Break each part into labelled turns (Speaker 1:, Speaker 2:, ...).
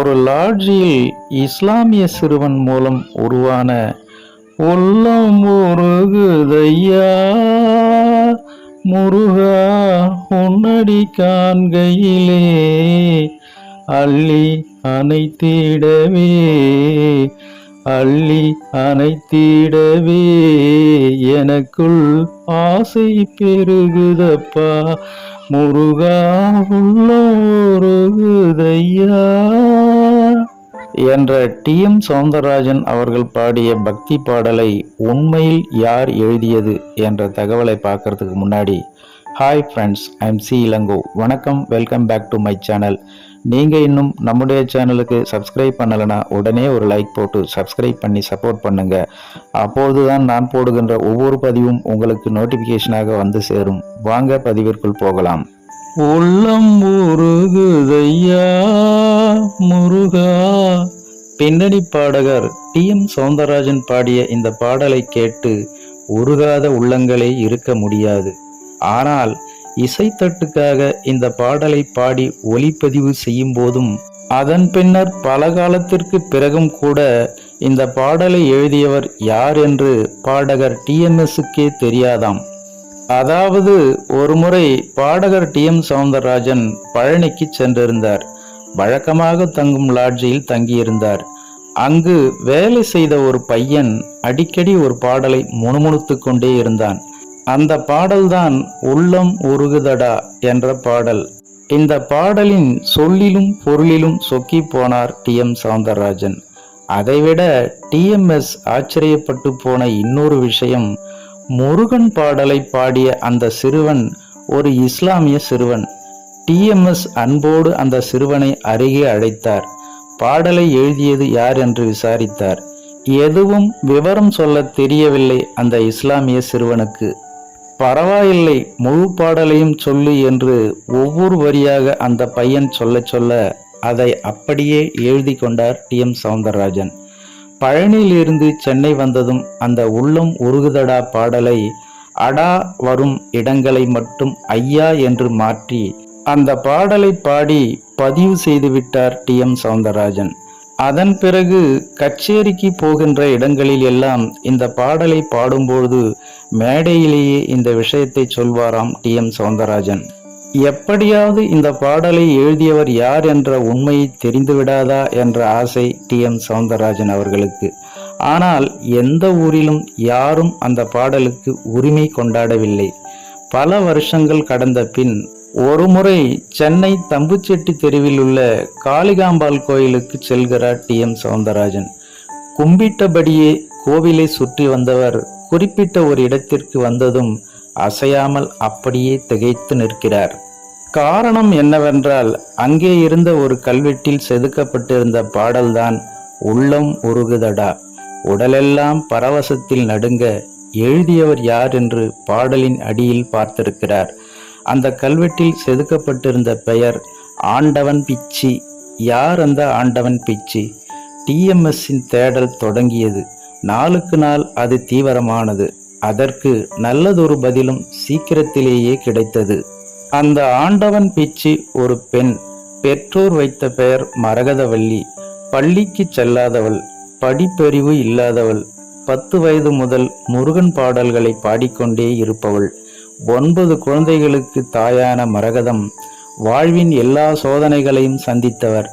Speaker 1: ஒரு லாட்ஜில் இஸ்லாமிய சிறுவன் மூலம் உருவான உள்ளம் முருகுதையா முருகா உன்னடி காண்கையிலே அள்ளி அனைத்திடவே அள்ளி அனைத்திடவே எனக்குள் ஆசை பெருகுதப்பா. முருகா உள்ளோருகுதையா என்ற டி. எம். சௌந்தரராஜன் அவர்கள் பாடிய பக்தி பாடலை உண்மையில் யார் எழுதியது என்ற தகவலை பார்க்கறதுக்கு முன்னாடி hi friends I'm C Elango வணக்கம் welcome back to my channel நீங்கள் இன்னும் நம்முடைய சேனலுக்கு சப்ஸ்கிரைப் பண்ணலைன்னா உடனே ஒரு லைக் போட்டு சப்ஸ்கிரைப் பண்ணி சப்போர்ட் பண்ணுங்க. அப்போது தான் நான் போடுகின்ற ஒவ்வொரு பதிவும் உங்களுக்கு நோட்டிஃபிகேஷனாக வந்து சேரும். வாங்க பதிவிற்குள் போகலாம். உள்ளம் முருகுதையா முருகா? பின்னணி பாடகர் டி எம் சவுந்தரராஜன் பாடிய இந்த பாடலை கேட்டு உருகாத உள்ளங்களே இருக்க முடியாது. ஆனால் இசைத்தட்டுக்காக இந்த பாடலை பாடி ஒலிப்பதிவு செய்யும் போதும் அதன் பின்னர் பல காலத்திற்கு பிறகும் கூட இந்த பாடலை எழுதியவர் யார் என்று பாடகர் டிஎம்எஸ்க்கே தெரியாதாம். அதாவது ஒருமுறை பாடகர் டி எம் சவுந்தரராஜன் பழனிக்கு சென்றிருந்தார். வழக்கமாக தங்கும் லாட்ஜியில் தங்கியிருந்தார். அங்கு வேலை செய்த ஒரு பையன் அடிக்கடி ஒரு பாடலை முணுமுணுத்து கொண்டே இருந்தான். அந்த பாடல்தான் உள்ளம் உருகுதடா என்ற பாடல். இந்த பாடலின் சொல்லிலும் பொருளிலும் சொக்கி போனார் டி. எம். சவுந்தரராஜன் அதைவிட டிஎம்எஸ் ஆச்சரியப்பட்டு போன இன்னொரு விஷயம் முருகன் பாடலை பாடிய அந்த சிறுவன் ஒரு இஸ்லாமிய சிறுவன். டிஎம்எஸ் அன்போடு அந்த சிறுவனை அருகே அழைத்தார். பாடலை எழுதியது யார் என்று விசாரித்தார். எதுவும் விவரம் சொல்ல தெரியவில்லை அந்த இஸ்லாமிய சிறுவனுக்கு. பரவாயில்லை முழு பாடலையும் சொல்லு என்று ஒவ்வொரு வரியாக அந்த பையன் சொல்ல சொல்ல அதை அப்படியே எழுதி கொண்டார் டி. எம். சவுந்தரராஜன். பழனியிலிருந்து சென்னை வந்ததும் அந்த உள்ளம் உருகுதடா பாடலை அடா வரும் இடங்களை மட்டும் ஐயா என்று மாற்றி அந்த பாடலை பாடி பதிவு செய்துவிட்டார் டி. எம். சவுந்தரராஜன். அதன் பிறகு கச்சேரிக்கு போகின்ற இடங்களில் எல்லாம் இந்த பாடலை பாடும்போது மேடையிலேயே இந்த விஷயத்தை சொல்வாராம் டி. எம். சவுந்தரராஜன். எப்படியாவது இந்த பாடலை எழுதியவர் யார் என்ற உண்மையை தெரிந்துவிடாதா என்ற ஆசை டி. எம். சவுந்தரராஜன் அவர்களுக்கு. ஆனால் எந்த ஊரிலும் யாரும் அந்த பாடலுக்கு உரிமை கொண்டாடவில்லை. பல வருஷங்கள் கடந்த பின் ஒருமுறை சென்னை தம்புச்செட்டி தெருவில் உள்ள காளிகாம்பாள் கோயிலுக்கு செல்கிறார் டி. எம். சவுந்தரராஜன். கும்பிட்டபடியே கோவிலை சுற்றி வந்தவர் குறிப்பிட்ட ஒரு இடத்திற்கு வந்ததும் அசையாமல் அப்படியே திகைத்து நிற்கிறார். காரணம் என்னவென்றால் அங்கே இருந்த ஒரு கல்வெட்டில் செதுக்கப்பட்டிருந்த பாடல்தான் உள்ளம் உருகுதடா. உடலெல்லாம் பரவசத்தில் நடுங்க எழுதியவர் யார் என்று பாடலின் அடியில் பார்த்திருக்கிறார். அந்த கல்வெட்டில் செதுக்கப்பட்டிருந்த பெயர் ஆண்டவன் பிச்சி. யார் அந்த ஆண்டவன் பிச்சி? டிஎம்எஸ்ஸின் தேடல் தொடங்கியது. நாளுக்கு நாள் அது தீவிரமானது. அதற்கு நல்லதொரு பதிலும் சீக்கிரத்திலேயே கிடைத்தது. அந்த ஆண்டவன் பிச்சு ஒரு பெண் பெற்றோர் வைத்த பெயர் மரகதவள்ளி பள்ளிக்கு செல்லாதவள் படிப்பறிவு இல்லாதவள் பத்து வயது முதல் முருகன் பாடல்களை பாடிக்கொண்டே இருப்பவள் ஒன்பது குழந்தைகளுக்கு தாயான மரகதம் வாழ்வின் எல்லா சோதனைகளையும் சந்தித்தவர்.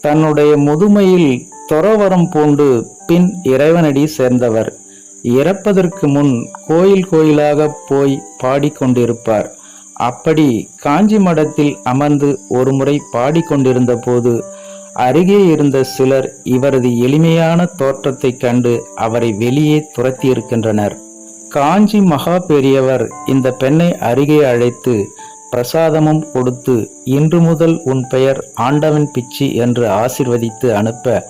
Speaker 1: தன்னுடைய முதுமையில் துறவரம் பூண்டு பின் இறைவனடி சேர்ந்தவர். இறப்பதற்கு முன் கோயில் கோயிலாக போய் பாடிக்கொண்டிருப்பார். அப்படி காஞ்சி மடத்தில் அமர்ந்து ஒருமுறை பாடிக்கொண்டிருந்த போது அருகே இருந்த சிலர் இவரது எளிமையான தோற்றத்தைக் கண்டு அவரை வெளியே துரத்தியிருக்கின்றனர். காஞ்சி மகா பெரியவர் இந்த பெண்ணை அருகே அழைத்து பிரசாதமும் கொடுத்து இன்று முதல் உன் பெயர் ஆண்டவன் பிச்சி என்று ஆசிர்வதித்து அனுப்ப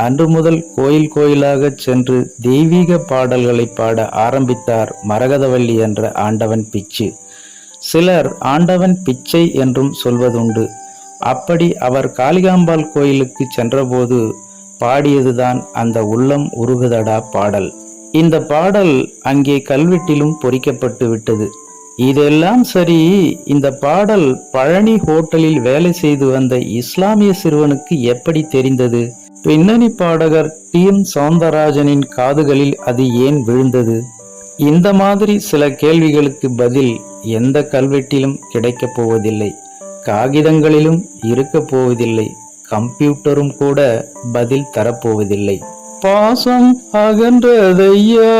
Speaker 1: அன்று முதல் கோயில் கோயிலாக சென்று தெய்வீக பாடல்களை பாட ஆரம்பித்தார் மரகதவள்ளி என்ற ஆண்டவன் பிச்சு. சிலர் ஆண்டவன் பிச்சை என்றும் சொல்வதுண்டு. அப்படி அவர் காளிகாம்பாள் கோயிலுக்கு சென்றபோது பாடியதுதான் அந்த உள்ளம் உருகுதடா பாடல். இந்த பாடல் அங்கே கல்வெட்டிலும் பொறிக்கப்பட்டு விட்டது. இதெல்லாம் சரி இந்த பாடல் பழனி ஹோட்டலில் வேலை செய்து வந்த இஸ்லாமிய சிறுவனுக்கு எப்படி தெரிந்தது? பின்னணி பாடகர் டி. எம் சவுந்தரராஜனின் காதுகளில் அது ஏன் விழுந்தது? இந்த மாதிரி சில கேள்விகளுக்கு பதில் எந்த கல்வெட்டிலும் கிடைக்கப் போவதில்லை. காகிதங்களிலும் இருக்கப் போவதில்லை. கம்ப்யூட்டரும் கூட பதில் தரப்போவதில்லை. பாசம் அகன்றதையா?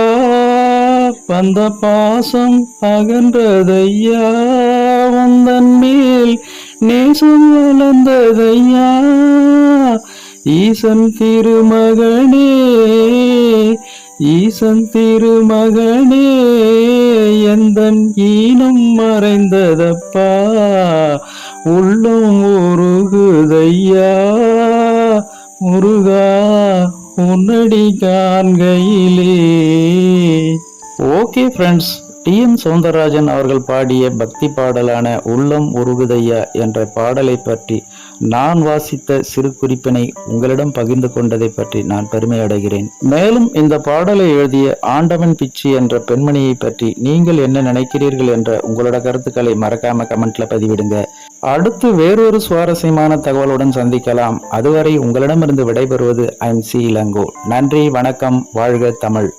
Speaker 1: வந்த பாசம் அகன்றதையா? வந்தன் மேல் நேசம் வளர்ந்ததையா? ஈசன் திருமகனே ஈசன் திருமகனே எந்தன் ஈனம் மறைந்ததப்பா? உள்ளம் உருகுதையா? முருகா உன்னடி காண்கையிலே. Okay friends T. M Soundararajan அவர்கள் பாடிய பக்தி பாடலான உள்ளம் உருகுதையா என்ற பாடலை பற்றி நான் வாசித்த சிறு குறிப்பினை உங்களிடம் பகிர்ந்து கொண்டதை பற்றி நான் பெருமை அடைகிறேன். மேலும் இந்த பாடலை எழுதிய ஆண்டவன் பிச்சி என்ற பெண்மணியை பற்றி நீங்கள் என்ன நினைக்கிறீர்கள் என்ற உங்களோட கருத்துக்களை மறக்காம கமெண்ட்ல பதிவிடுங்க. அடுத்து வேறொரு சுவாரஸ்யமான தகவலுடன் சந்திக்கலாம். அதுவரை உங்களிடமிருந்து விடைபெறுவது ஐம். சி. இளங்கோ. நன்றி வணக்கம் வாழ்க தமிழ்.